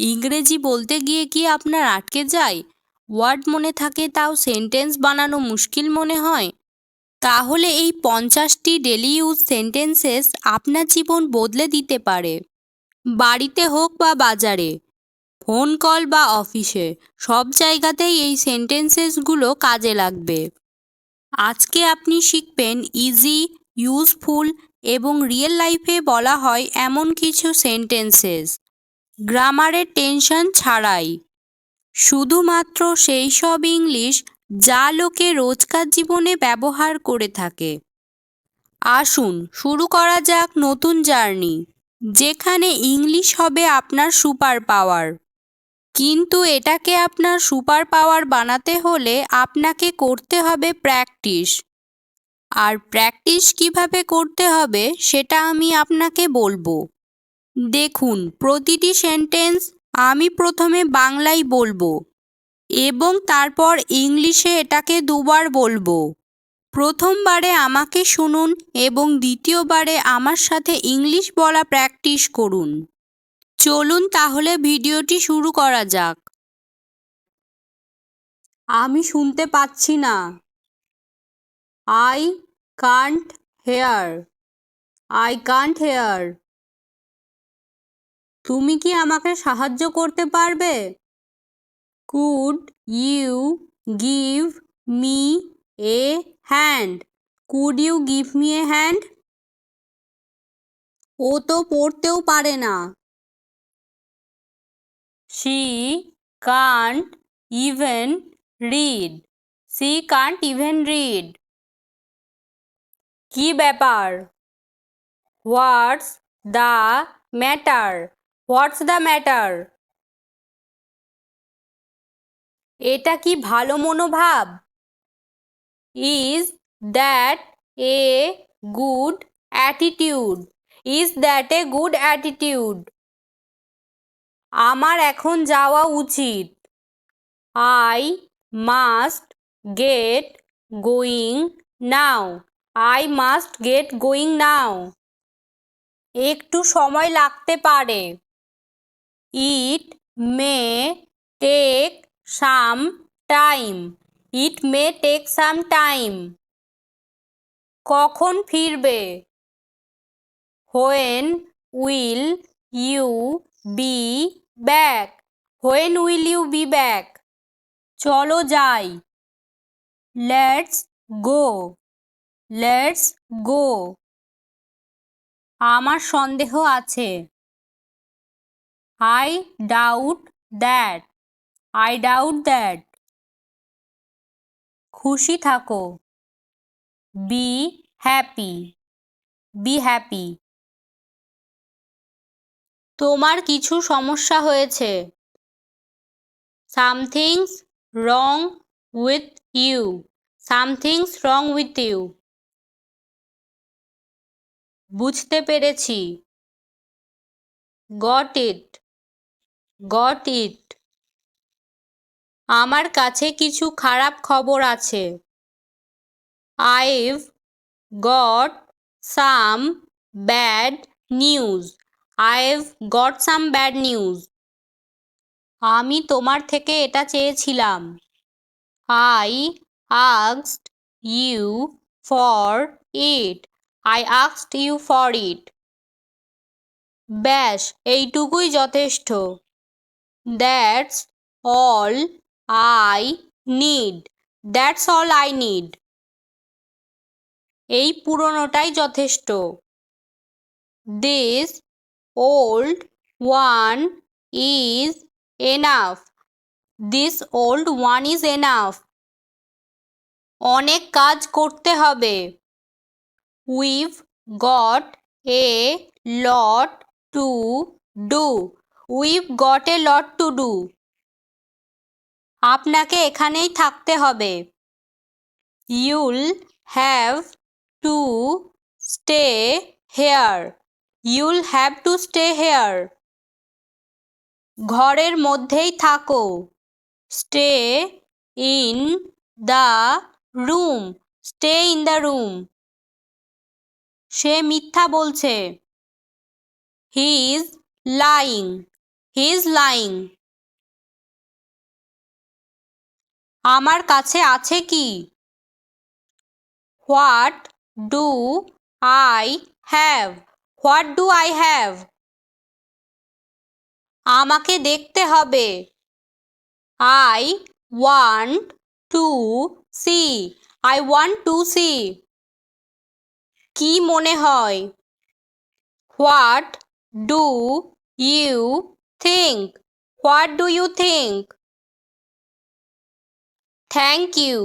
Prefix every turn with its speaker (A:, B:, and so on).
A: ইংরেজি বলতে গিয়ে কি আপনার আটকে যায়? ওয়ার্ড মনে থাকে তাও সেন্টেন্স বানানো মুশকিল মনে হয়। তাহলে এই পঞ্চাশটি ডেলি ইউজ সেন্টেন্সেস আপনার জীবন বদলে দিতে পারে। বাড়িতে হোক বা বাজারে, ফোন কল বা অফিসে, সব জায়গাতেই এই সেন্টেন্সেসগুলো কাজে লাগবে। আজকে আপনি শিখবেন ইজি, ইউজফুল এবং রিয়েল লাইফে বলা হয় এমন কিছু সেন্টেন্সেস। গ্রামারের টেনশন ছাড়াই। শুধুমাত্র সেই সব ইংলিশ যা লোকে রোজকার জীবনে ব্যবহার করে থাকে। আসুন শুরু করা যাক নতুন জার্নি, যেখানে ইংলিশ হবে আপনার সুপার পাওয়ার। কিন্তু এটাকে আপনার সুপার পাওয়ার বানাতে হলে আপনাকে করতে হবে প্র্যাকটিস। আর প্র্যাকটিস কীভাবে করতে হবে সেটা আমি আপনাকে বলব। দেখুন, প্রতিটি সেন্টেন্স আমি প্রথমে বাংলায় বলব এবং তারপর ইংলিশে এটাকে দুবার বলব। প্রথমবারে আমাকে শুনুন এবং দ্বিতীয়বারে আমার সাথে ইংলিশ বলা প্র্যাকটিস করুন। চলুন তাহলে ভিডিওটি শুরু করা যাক। আমি শুনতে পাচ্ছি না। I can't hear I can't hear তুমি কি আমাকে সাহায্য করতে পারবে? Could you give me a hand could you give me a hand ও তো পড়তেও পারে না। She can't even read she can't even read কি ব্যাপার? What's the matter what's the matter এটা কি ভালো মনোভাব? Is that a good attitude is that a good attitude আমার এখন যাওয়া উচিত। I must get going now I must get going now একটু সময় লাগতে পারে। It may take some time. It may take some time. কখন ফিরবে? When will you be back. When will you be back. চলো যাই। Let's go. Let's go. আমার সন্দেহ আছে। I doubt that I doubt that খুশি থাকো। বি হ্যাপি বি হ্যাপি তোমার কিছু সমস্যা হয়েছে। Something's wrong with you something's wrong with you বুঝতে পেরেছি। Got it got it. আমার কাছে কিছু খারাপ খবর আছে। I've got some bad news. I've got some bad news. আমি তোমার থেকে এটা চেয়েছিলাম। আই আক্সড ইউ ফর ইট। আই আক্সড ইউ ফর ইট। ব্যাস, এইটুকুই যথেষ্ট। That's all I need that's all I need এই পুরনোটাই যথেষ্ট। This old one is enough this old one is enough অনেক কাজ করতে হবে। We've got a lot to do we've got a lot to do আপনাকে এখানেই থাকতে হবে। You'll have to stay here you'll have to stay here ঘরের মধ্যেই থাকো। Stay in the room stay in the room সে মিথ্যা বলছে। He is lying he is lying আমার কাছে আছে কি? What do I have what do I have আমাকে দেখতে হবে। I want to see I want to see কি মনে হয়? What do you think what do you think thank you